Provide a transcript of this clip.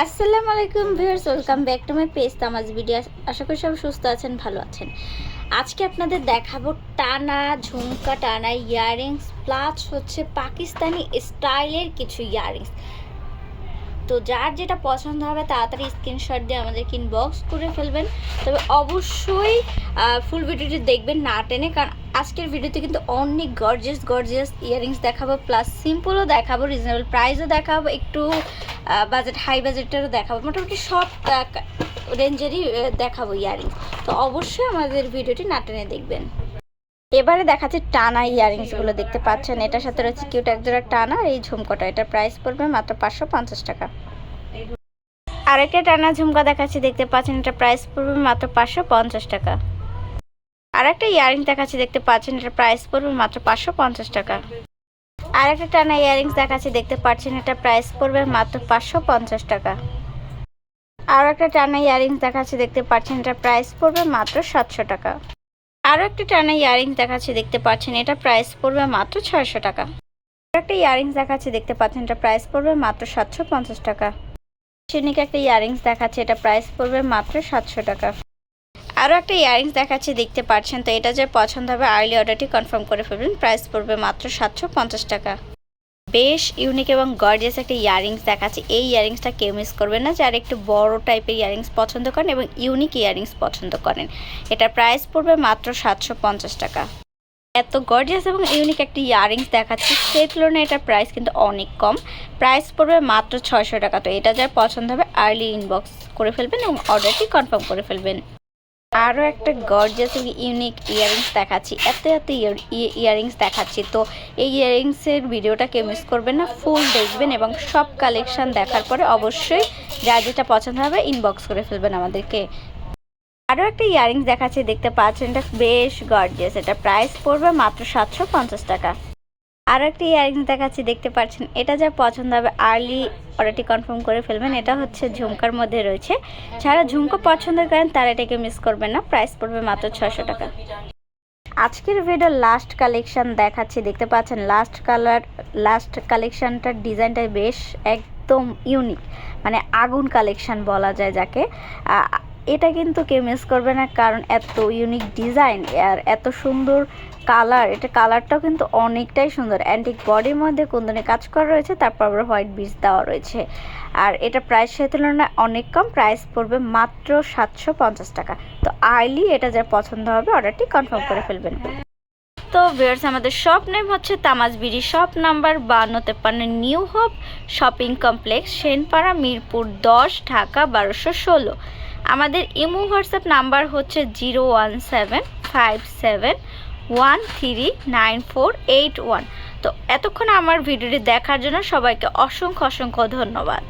আসসালামু আলাইকুম viewers, welcome back to my page Tamaj video. আশা করি সব সুস্থ আছেন, ভালো আছেন। আজকে আপনাদের দেখাবো টানা, ঝুমকা টানা ইয়াররিংস, প্লাস হচ্ছে পাকিস্তানি স্টাইলের কিছু ইয়াররিংস। তো যার যেটা পছন্দ হবে তাড়াতাড়ি স্ক্রিনশট দিয়ে আমাদেরকে ইনবক্স করে ফেলবেন। তবে অবশ্যই ফুল ভিডিওটি দেখবেন না টেনে, কারণ আজকের ভিডিওতে কিন্তু অনেক গর্জিয়াস গর্জিয়াস ইয়াররিংস দেখাবো প্লাস সিম্পলও দেখাবো রিজনেবল প্রাইসও দেখাবো, একটু বাজেট হাই বাজেটেরও দেখাবো, মোটামুটি সব রেঞ্জেরই দেখাবো ইয়াররিংস তো অবশ্যই আমাদের ভিডিওটি না টেনে দেখবেন। এবারে দেখাচ্ছে টানা ইয়াররিংসগুলো দেখতে পাচ্ছেন। এটার সাথে রয়েছে কিউট একজোড়া টানা, এই ঝুমকোটা। এটার প্রাইস পড়বে মাত্র পাঁচশো পঞ্চাশ টাকা। আরেকটা টানা ঝুমকা দেখাচ্ছি, দেখতে পাচ্ছেন এটা প্রাইস পড়বে মাত্র পাঁচশো পঞ্চাশ টাকা। আর একটা ইয়ারিং দেখাচ্ছি, দেখতে পাচ্ছেন, এটা প্রাইস পড়বে মাত্র পাঁচশো পঞ্চাশ টাকা। আর একটা টানা ইয়ারিংস দেখাচ্ছি, দেখতে পাচ্ছেন, এটা প্রাইস পড়বে মাত্র পাঁচশো পঞ্চাশ টাকা। আর একটা টানা ইয়ারিংস দেখাচ্ছি, দেখতে পাচ্ছেন, এটা প্রাইস পড়বে মাত্র সাতশো টাকা। আরও একটা টানা ইয়ারিংস দেখাচ্ছি, দেখতে পাচ্ছেন, এটা প্রাইস পড়বে মাত্র ছয়শো টাকা। আর একটা ইয়ারিংস দেখাচ্ছি, দেখতে পাচ্ছেন, এটা প্রাইস পড়বে মাত্র সাতশো পঞ্চাশ টাকা। সিনিক একটা ইয়ারিংস দেখাচ্ছে, এটা প্রাইস পড়বে মাত্র সাতশো টাকা। আরও একটা ইয়ারিংস দেখাচ্ছি, দেখতে পাচ্ছেন। তো এটা যে পছন্দ হবে, আর্লি অর্ডারটি কনফার্ম করে ফেলবেন। প্রাইস পড়বে মাত্র সাতশো পঞ্চাশ টাকা। বেশ ইউনিক এবং গর্জিয়াস একটা ইয়ারিংস দেখাচ্ছে। এই ইয়ারিংসটা কেউ মিস করবেন না, যারা একটু বড় টাইপের ইয়ারিংস পছন্দ করেন এবং ইউনিক ইয়ারিংস পছন্দ করেন। এটার প্রাইস পড়বে মাত্র সাতশো পঞ্চাশ টাকা। এত গর্জিয়াস এবং ইউনিক একটা ইয়ারিংস দেখাচ্ছি। সেই তুলনায় এটার প্রাইস কিন্তু অনেক কম। প্রাইস পড়বে মাত্র ছয়শো টাকা। তো এটা যার পছন্দ হবে, আর্লি ইনবক্স করে ফেলবেন এবং অর্ডারটি কনফার্ম করে ফেলবেন। আরও একটা গর্জিয়াস ইউনিক ইয়ারিংস দেখাচ্ছি। এত এত ইয়ারিংস দেখাচ্ছি। তো এই ইয়ারিংসের ভিডিওটা কেউ মিস করবেন না ফুল দেখবেন এবং সব কালেকশান দেখার পরে অবশ্যই যা যেটা পছন্দ হবে ইনবক্স করে ফেলবেন আমাদেরকে। আরও একটা ইয়ারিংস দেখাচ্ছি, দেখতে পাচ্ছেন, এটা বেশ গর্জিয়াস এটা প্রাইস পড়বে মাত্র সাতশো পঞ্চাশ টাকা। আরও একটা ইয়ারিংস দেখাচ্ছি, দেখতে পাচ্ছেন। এটা যা পছন্দ হবে আর্লি অর্ডারটি কনফার্ম করে ফেলবেন। এটা হচ্ছে ঝুমকার মধ্যে রয়েছে। যারা ঝুমকো পছন্দ করেন, তারা এটাকে মিস করবেন না। প্রাইস পড়বে মাত্র ছশো টাকা। আজকের ভিডিও লাস্ট কালেকশন দেখাচ্ছি। দেখতে পাচ্ছেন লাস্ট কালার লাস্ট কালেকশনটার ডিজাইনটা বেশ একদম ইউনিক মানে আগুন কালেকশন বলা যায় যাকে। এটা কিন্তু কেউ মিস করবে না, কারণ এত ইউনিক ডিজাইন আর এত সুন্দর কালার এটা কালারটাও কিন্তু অনেকটাই সুন্দর। অ্যান্টিক বডির মধ্যে কুন্দনে কাজ করা রয়েছে, তারপর আবার হোয়াইট বিচ দেওয়া রয়েছে। আর এটা প্রাইসের তুলনায় অনেক কম প্রাইস পড়বে মাত্র সাতশো পঞ্চাশ টাকা। তো আর্লি এটা যা পছন্দ হবে অর্ডারটি কনফার্ম করে ফেলবেন। তো ভিউয়ার্স আমাদের শপ নেম হচ্ছে তামাজবিরি শপ নাম্বার বান্ন তেপান্ন new hope shopping complex Senpara, Mirpur দশ, ঢাকা বারোশো ষোলো। আমাদের ইমো হোয়াটসঅ্যাপ নাম্বার হচ্ছে zero one seven five seven one three nine four eight one. তো এতক্ষণ আমার ভিডিওটি দেখার জন্য সবাইকে অসংখ্য অসংখ্য ধন্যবাদ।